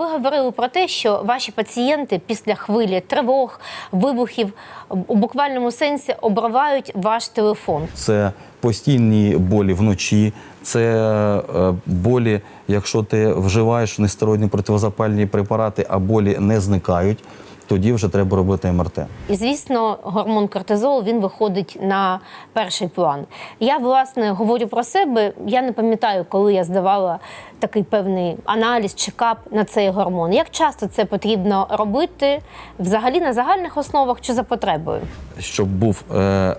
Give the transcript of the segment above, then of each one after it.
Ви говорили про те, що ваші пацієнти після хвилі тривог, вибухів у буквальному сенсі обривають ваш телефон. Це постійні болі вночі, це е, болі, якщо ти вживаєш нестероїдні противозапальні препарати, а болі не зникають, тоді вже треба робити МРТ. І звісно, гормон кортизол він виходить на перший план. Я власне говорю про себе. Я не пам'ятаю, коли я здавала такий певний аналіз, чекап на цей гормон. Як часто це потрібно робити взагалі на загальних основах чи за потребою? Щоб був е,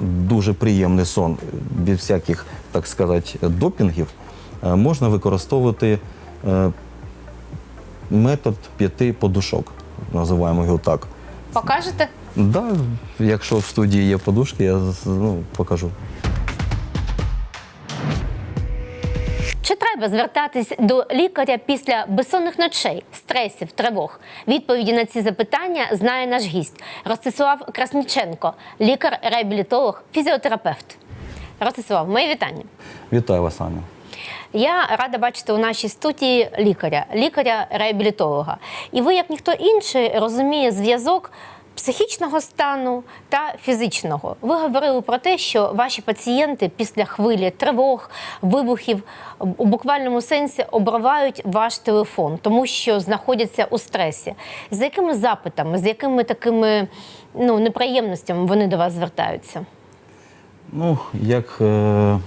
дуже приємний сон без всяких, так сказати, допінгів, е, можна використовувати е, метод п'яти подушок, називаємо його так. Покажете? Да, якщо в студії є подушки, я ну, покажу. Чи треба звертатись до лікаря після безсонних ночей, стресів, тривог? Відповіді на ці запитання знає наш гість Ростислав Красніченко, лікар-реабілітолог, фізіотерапевт. Ростислав, мої вітання. Вітаю вас, Аня. Я рада бачити у нашій студії лікаря, лікаря-реабілітолога. І ви, як ніхто інший, розуміє зв'язок психічного стану та фізичного. Ви говорили про те, що ваші пацієнти після хвилі тривог, вибухів у буквальному сенсі обривають ваш телефон, тому що знаходяться у стресі. З якими запитами, з якими такими ну, неприємностями вони до вас звертаються? Ну, як е,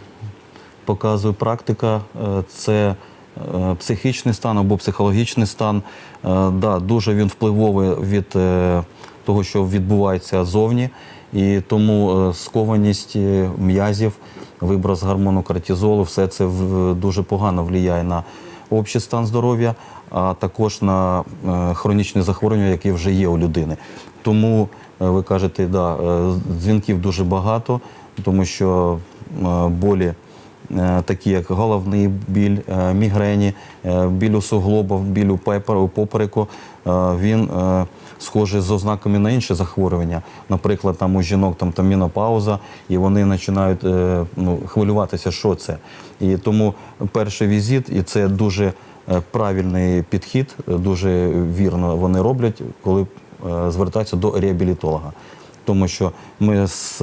показує практика, е, це е, психічний стан або психологічний стан. Е, да, дуже він впливовий від того, що відбувається зовні, і тому скованість м'язів, виброс гормону кортизолу, все це дуже погано впливає на общий стан здоров'я, а також на хронічні захворювання, які вже є у людини. Тому ви кажете, да, дзвінків дуже багато, тому що болі. Е, Такі як головний біль, е, мігрені, е, біль у суглобах, біль у попереку, він схожий з ознаками на інші захворювання. Наприклад, там у жінок там, там менопауза, і вони починають ну, хвилюватися, що це. І тому перший візит, і це дуже правильний підхід, дуже вірно вони роблять, коли звертаються до реабілітолога. Тому що ми з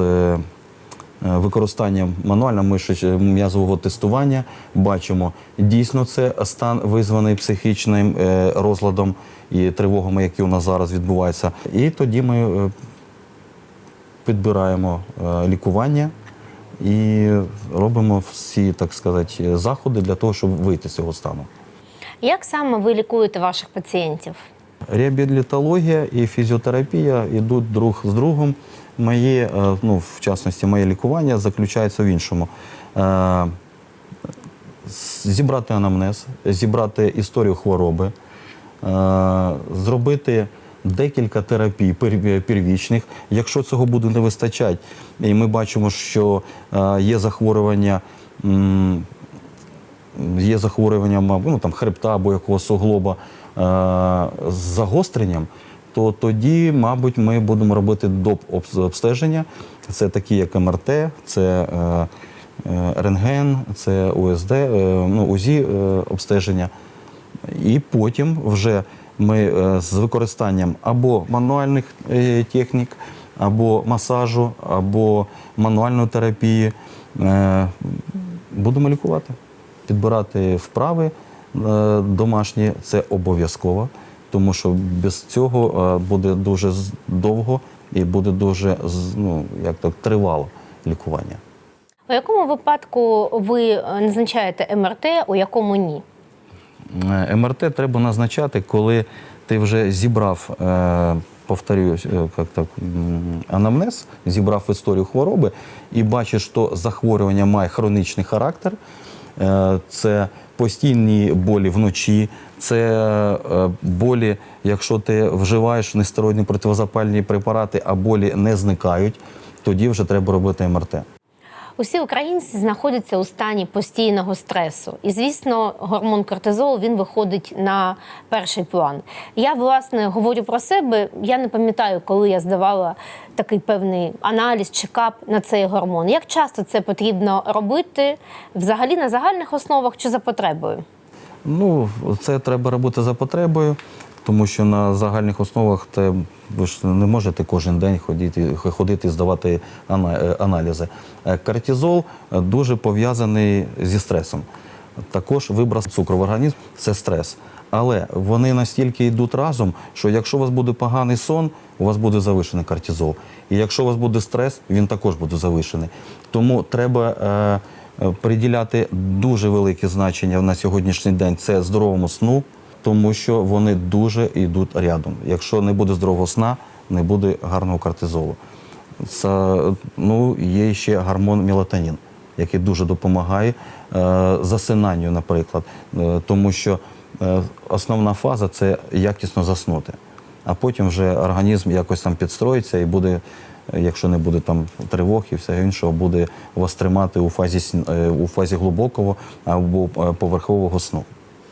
використанням мануально м'язового тестування бачимо, дійсно це стан визваний психічним е, розладом і тривогами, які у нас зараз відбуваються. І тоді ми е, підбираємо е, лікування і робимо всі, так сказати, заходи для того, щоб вийти з цього стану. Як саме ви лікуєте ваших пацієнтів? Реабілітологія і фізіотерапія йдуть друг з другом. Моє, е, ну, в частності, моє лікування заключається в іншому. Е, Зібрати анамнез, зібрати історію хвороби, е, зробити декілька терапій первічних. Якщо цього буде не вистачати, і ми бачимо, що є захворювання. є захворювання ну, там, хребта або якогось суглоба з загостренням, то тоді, мабуть, ми будемо робити доп. обстеження. Це такі, як МРТ, це е, е, рентген, це УСД, е, ну, УЗІ обстеження. І потім вже ми з використанням або мануальних технік, або масажу, або мануальної терапії будемо лікувати. Підбирати вправи домашні це обов'язково, тому що без цього е, буде дуже довго і буде дуже ну, як так, тривало лікування. У якому випадку ви е, назначаєте МРТ, у якому ні? Е, МРТ треба назначати, коли ти вже зібрав, повторюсь, як так, анамнез, зібрав історію хвороби і бачиш, що захворювання має хронічний характер. Це постійні болі вночі, це е, болі, якщо ти вживаєш нестероїдні противозапальні препарати, а болі не зникають, тоді вже треба робити МРТ. Усі українці знаходяться у стані постійного стресу, і звісно, гормон кортизол він виходить на перший план. Я власне говорю про себе. Я не пам'ятаю, коли я здавала такий певний аналіз, чекап на цей гормон. Як часто це потрібно робити взагалі на загальних основах чи за потребою? Ну, це треба робити за потребою, тому що на загальних основах те, ви ж не можете кожен день ходити, ходити і здавати е, аналізи. Е, Кортизол е, дуже пов'язаний зі стресом. Також виброс цукру в організм це стрес. Але вони настільки йдуть разом, що якщо у вас буде поганий сон, у вас буде завишений кортизол. І якщо у вас буде стрес, він також буде завишений. Тому треба приділяти дуже велике значення на сьогоднішній день це здоровому сну, тому що вони дуже йдуть рядом. Якщо не буде здорового сна, не буде гарного кортизолу. Це, ну, є ще гормон мелатонін, який дуже допомагає е, засинанню, наприклад, Е, тому що е, основна фаза це якісно заснути. А потім вже організм якось там підстроїться і буде, якщо не буде там тривог і все іншого, буде вас тримати у фазі, е, у фазі глибокого або е, поверхового сну.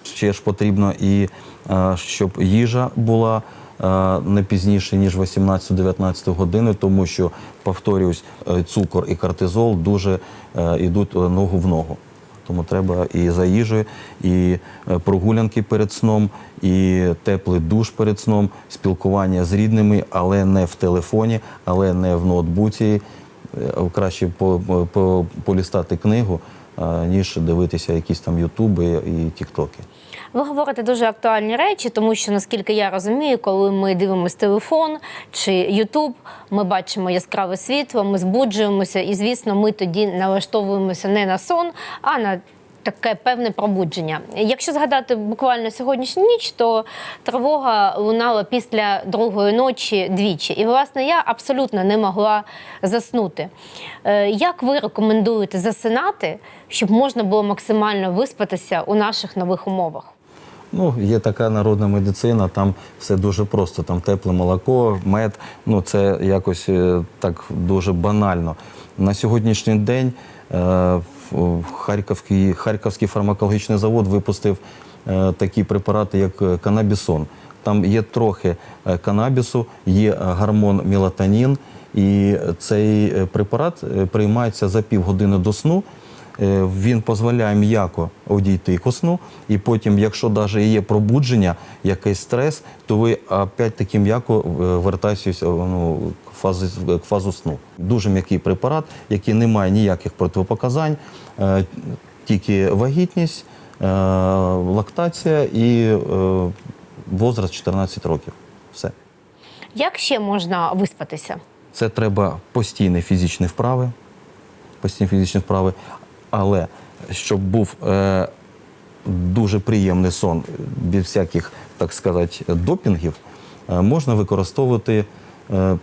Ще ж потрібно і е, щоб їжа була не пізніше, ніж 18-19 години, тому що, повторюсь, е, цукор і кортизол дуже йдуть ногу в ногу. Тому треба і за їжею, і е, прогулянки перед сном, і теплий душ перед сном, спілкування з рідними, але не в телефоні, але не в ноутбуці. Е, Краще по, по, полістати книгу, ніж дивитися якісь там ютуби і тіктоки. Ви говорите дуже актуальні речі, тому що наскільки я розумію, коли ми дивимося телефон чи Ютуб, ми бачимо яскраве світло, ми збуджуємося, і звісно, ми тоді налаштовуємося не на сон, а на таке певне пробудження. Якщо згадати буквально сьогоднішню ніч, то тривога лунала після другої ночі двічі. І власне я абсолютно не могла заснути. Е, Як ви рекомендуєте засинати, щоб можна було максимально виспатися у наших нових умовах? Ну, є така народна медицина, там все дуже просто. Там тепле молоко, мед. Ну це якось е, так дуже банально. На сьогоднішній день е, Харківський, Харківський фармакологічний завод випустив е, такі препарати, як е, канабісон. Там є трохи е, канабісу, є гормон мелатонін, і цей препарат приймається за півгодини до сну. Е, Він дозволяє м'яко одійти ко сну, і потім, якщо навіть є пробудження, якийсь стрес, то ви опять таки м'яко е, вертаєтесь е, ну, к фазі, к фазу сну. Дуже м'який препарат, який не має ніяких протипоказань, е, тільки вагітність, лактація і возраст 14 років. Все. Як ще можна виспатися? Це треба постійні фізичні вправи, постійні фізичні вправи, але щоб був е, дуже приємний сон без всяких, так сказати, допінгів, е, можна використовувати е,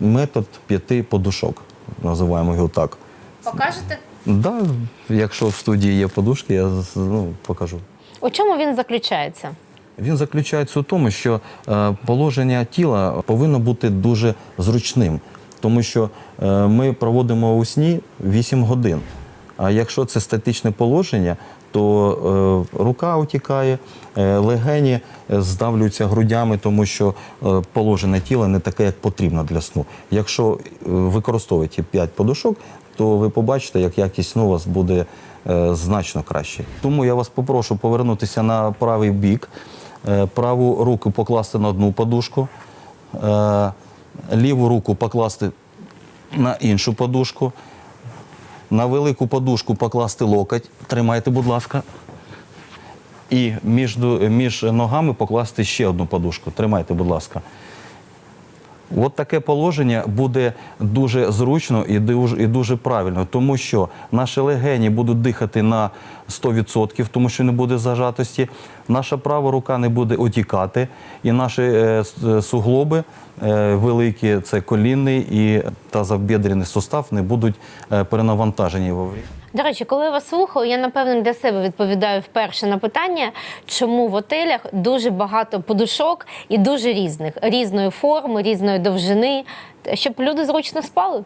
метод п'яти подушок, називаємо його так. Покажете? Да, якщо в студії є подушки, я ну, покажу. У чому він заключається? Він заключається у тому, що е, положення тіла повинно бути дуже зручним, тому що е, ми проводимо у сні 8 годин. А якщо це статичне положення, то е, рука утікає, е, легені здавлюються грудями, тому що е, положення тіла не таке, як потрібно для сну. Якщо використовуєте 5 подушок, то ви побачите, як якість сну у вас буде значно краще. Тому я вас попрошу повернутися на правий бік, праву руку покласти на одну подушку, ліву руку покласти на іншу подушку, на велику подушку покласти локоть. Тримайте, будь ласка. І між, між ногами покласти ще одну подушку. Тримайте, будь ласка. От таке положення буде дуже зручно і дуже, і дуже правильно, тому що наші легені будуть дихати на 100%, тому що не буде зажатості. Наша права рука не буде отікати, і наші е, е, суглоби е, великі, це колінний і тазобідрений сустав, не будуть е, перенавантажені. До речі, коли я вас слухаю, я напевно для себе відповідаю вперше на питання, чому в отелях дуже багато подушок і дуже різних, різної форми, різної довжини, щоб люди зручно спали.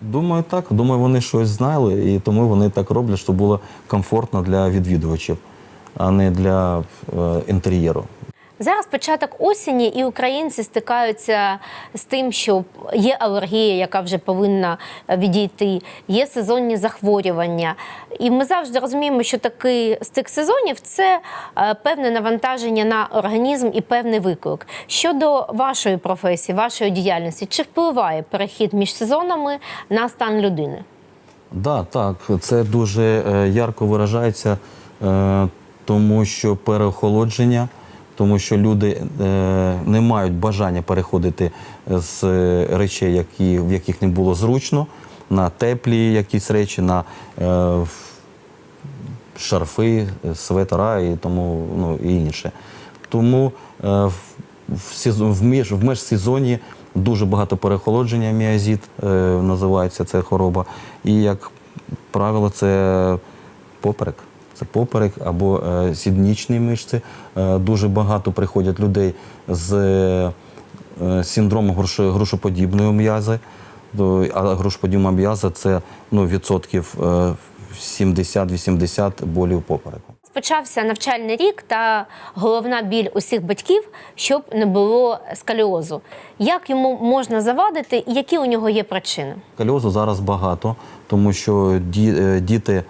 Думаю, так. Думаю, вони щось знали, і тому вони так роблять, щоб було комфортно для відвідувачів, а не для е, інтер'єру. Зараз початок осені, і українці стикаються з тим, що є алергія, яка вже повинна е, відійти, є сезонні захворювання. І ми завжди розуміємо, що такий стик сезонів це е, певне навантаження на організм і певний виклик. Щодо вашої професії, вашої діяльності, чи впливає перехід між сезонами на стан людини? Да, так, це дуже е, ярко виражається, тому що переохолодження, тому що люди е, не мають бажання переходити з е, речей, які, в яких не було зручно, на теплі якісь речі, на е, шарфи, светера і тому ну, і інше. Тому в, в, сезон, в, межсезоні дуже багато переохолодження, міазіт називається ця хвороба. І, як правило, це поперек. Це поперек або е, сіднічні мишці. Е, дуже багато приходять людей з е, синдромом грушо- грушоподібної м'язи. А грушоподібна м'яза це ну, відсотків е, 70-80 болів попереку. Почався навчальний рік та головна біль усіх батьків, щоб не було сколіозу. Як йому можна завадити і які у нього є причини? Сколіозу зараз багато, тому що діти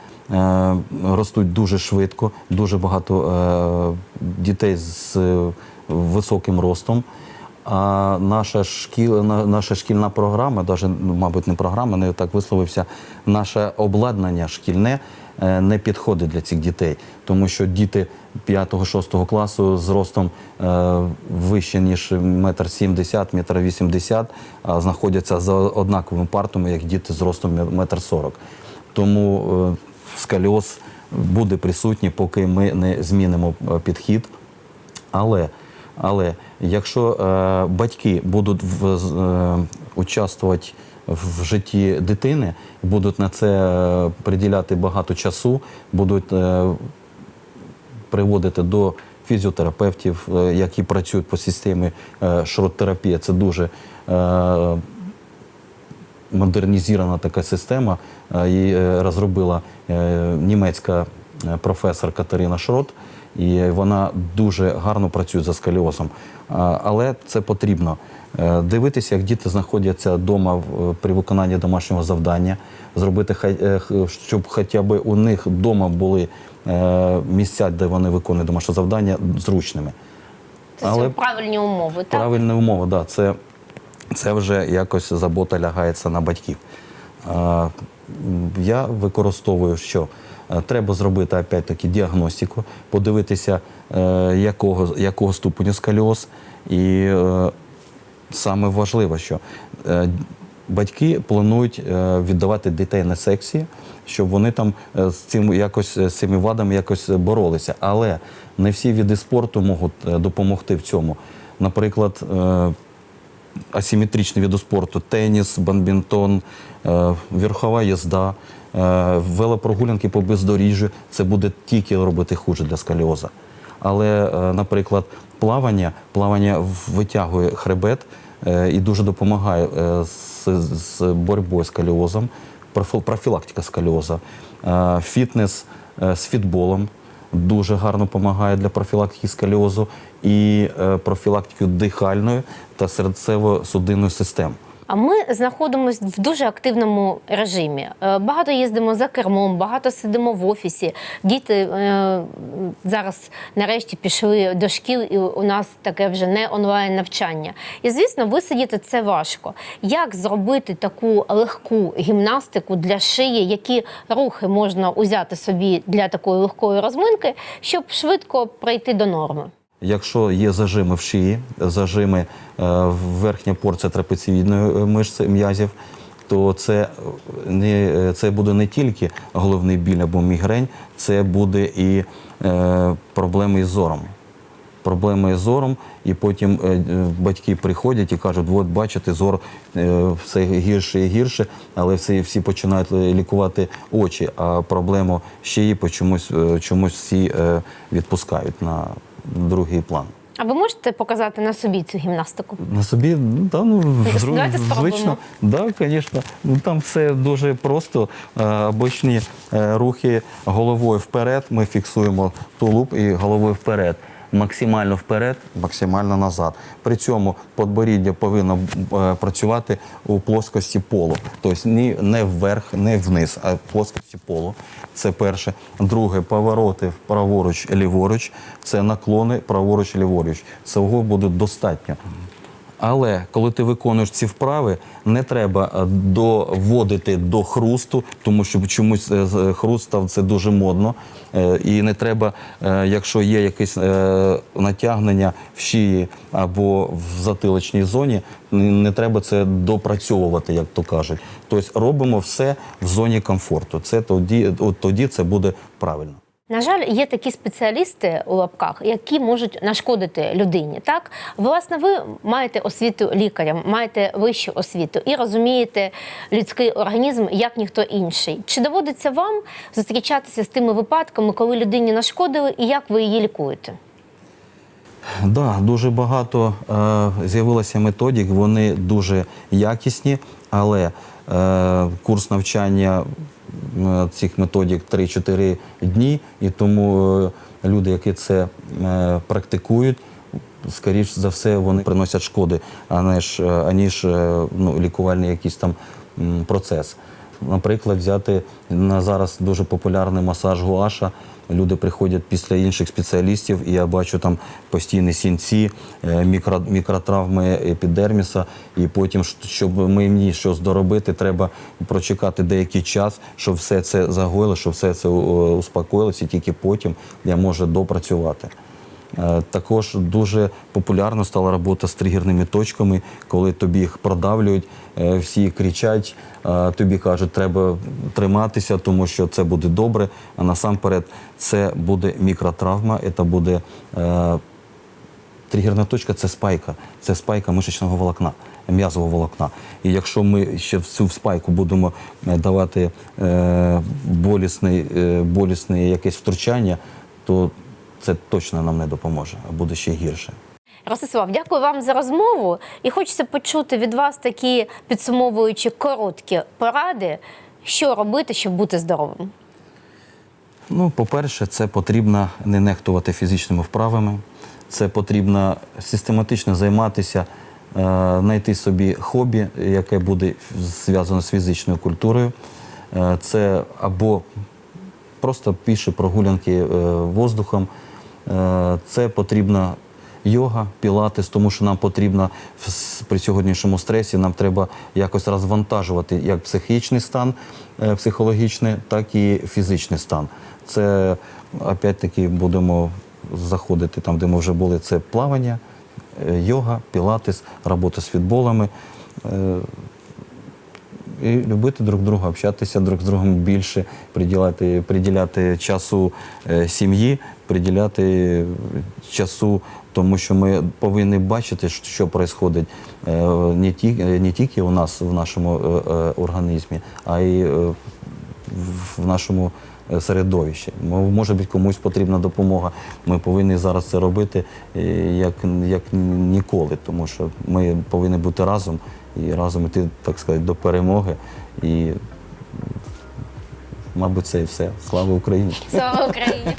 ростуть дуже швидко, дуже багато е, дітей з е, високим ростом. А наша, шкіл, наша шкільна програма, навіть, мабуть, не програма, не так висловився, наше обладнання шкільне е, не підходить для цих дітей, тому що діти 5-6 класу з ростом е, вище, ніж метр сімдесят, метр вісімдесят, знаходяться за однаковими партами, як діти з ростом метр сорок. Тому сколіоз буде присутній, поки ми не змінимо е, підхід. Але, але якщо е, батьки будуть в, е, участвувати в житті дитини, будуть на це е, приділяти багато часу, будуть е, приводити до фізіотерапевтів, е, які працюють по системі шрот-терапія. Це дуже е, модернізована така система. Е, Її е, розробила е, німецька професор Катерина Шрот, і вона дуже гарно працює за сколіозом. Але це потрібно дивитися, як діти знаходяться вдома при виконанні домашнього завдання, зробити щоб хоча б у них вдома були місця, де вони виконують домашнє завдання, зручними. Це правильні умови. Так? Правильна умова, да, це, це вже якось забота лягається на батьків. Я використовую, що е, треба зробити опять-таки діагностику, подивитися, е, якого, якого ступеню сколіоз. І е, саме важливо, що батьки планують віддавати дітей на секції, щоб вони там з цим якось з цими вадами якось боролися. Але не всі види спорту можуть допомогти в цьому. Наприклад, асиметричні види спорту. Теніс, бадмінтон, е, верхова їзда, е, велопрогулянки по бездоріжжю це буде тільки робити хуже для сколіоза. Але, е, наприклад, плавання, плавання витягує хребет і дуже допомагає з, з боротьбою з сколіозом, профі- профілактика сколіоза, фітнес з фітболом дуже гарно допомагає для профілактики сколіозу і е, профілактики дихальної та серцево-судинної систем. А ми знаходимося в дуже активному режимі. Е, Багато їздимо за кермом, багато сидимо в офісі. Діти е, зараз нарешті пішли до шкіл, і у нас таке вже не онлайн навчання. І звісно, висидіти це важко. Як зробити таку легку гімнастику для шиї, які рухи можна узяти собі для такої легкої розминки, щоб швидко прийти до норми? Якщо є зажими в шиї, зажими е, верхня порція трапеціїдної е, мишці м'язів, то це, не, е, це буде не тільки головний біль або мігрень, це буде і е, проблеми із зором. Проблеми з зором, і потім батьки приходять і кажуть, от бачите, зор все гірше і гірше, але всі, всі починають лікувати очі, а проблему по чомусь, чомусь всі відпускають на другий план. А ви можете показати на собі цю гімнастику? На собі, ну, да, ну, зру- Давайте звично. Да, звісно. Ну, там все дуже просто. Е, Обичні е, рухи головою вперед. Ми фіксуємо тулуб і головою вперед. Максимально вперед, максимально назад. При цьому подборіддя повинно е, працювати у плоскості полу. Тобто ні, не вверх, не вниз, а в плоскості полу. Це перше. Друге, повороти праворуч, ліворуч. Це наклони праворуч, ліворуч. Цього буде достатньо. Але коли ти виконуєш ці вправи, не треба е, доводити до хрусту, тому що чомусь е, з- хруст став це дуже модно. Е, І не треба, е, якщо є якесь е, натягнення в шиї або в затилочній зоні, не треба це допрацьовувати, як то кажуть. Тобто робимо все в зоні комфорту. Це тоді, от тоді це буде правильно. На жаль, є такі спеціалісти у лапках, які можуть нашкодити людині. Так, власне, ви маєте освіту лікаря, маєте вищу освіту і розумієте людський організм як ніхто інший. Чи доводиться вам зустрічатися з тими випадками, коли людині нашкодили, і як ви її лікуєте? Да, дуже багато е, з'явилося методик, вони дуже якісні, але е, курс навчання цих методик 3-4 дні, і тому е, люди, які це е, практикують, скоріш за все, вони приносять шкоди, аніж, е, аніж ну, лікувальний якийсь там процес. Наприклад, взяти на зараз дуже популярний масаж гуаша. Люди приходять після інших спеціалістів, і я бачу там постійні сінці, е, мікро, мікротравми епідерміса. І потім, щоб мені щось доробити, треба прочекати деякий час, щоб все це загоїло, щоб все це е, успокоїлося, і тільки потім я можу допрацювати. Е, Також дуже популярно стала робота з тригерними точками, коли тобі їх продавлюють, е, всі кричать, е, тобі кажуть, треба триматися, тому що це буде добре. А насамперед це буде мікротравма, це буде тригерна точка це спайка, це спайка мишечного волокна, м'язового волокна. І якщо ми ще в цю спайку будемо давати е, болісний, е, болісне якесь втручання, то це точно нам не допоможе, а буде ще гірше. Ростислав, дякую вам за розмову. І хочеться почути від вас такі підсумовуючі короткі поради, що робити, щоб бути здоровим. Ну, по-перше, це потрібно не нехтувати фізичними вправами. Це потрібно систематично займатися, е, знайти собі хобі, яке буде зв'язане з фізичною культурою. Е, Це або просто піші прогулянки е, воздухом. Е, Це потрібна йога, пілатес, тому що нам потрібно при сьогоднішньому стресі, нам треба якось розвантажувати як психічний стан, е, психологічний, так і фізичний стан. Це опять-таки будемо заходити там, де ми вже були, це плавання, е, йога, пілатес, робота з фітболами. Е, і любити друг друга, общатися друг з другом більше, приділяти, приділяти часу е, сім'ї, приділяти часу, тому що ми повинні бачити, що- відбувається не, ті, е, не тільки у нас в нашому е, е, організмі, а й е, в- нашому е, середовищі. Мо- Може бути, комусь потрібна допомога. Ми повинні зараз це робити е, як, як ніколи, тому що ми повинні бути разом і разом йти, так сказати, до перемоги. І, мабуть, це і все. Слава Україні! Слава Україні!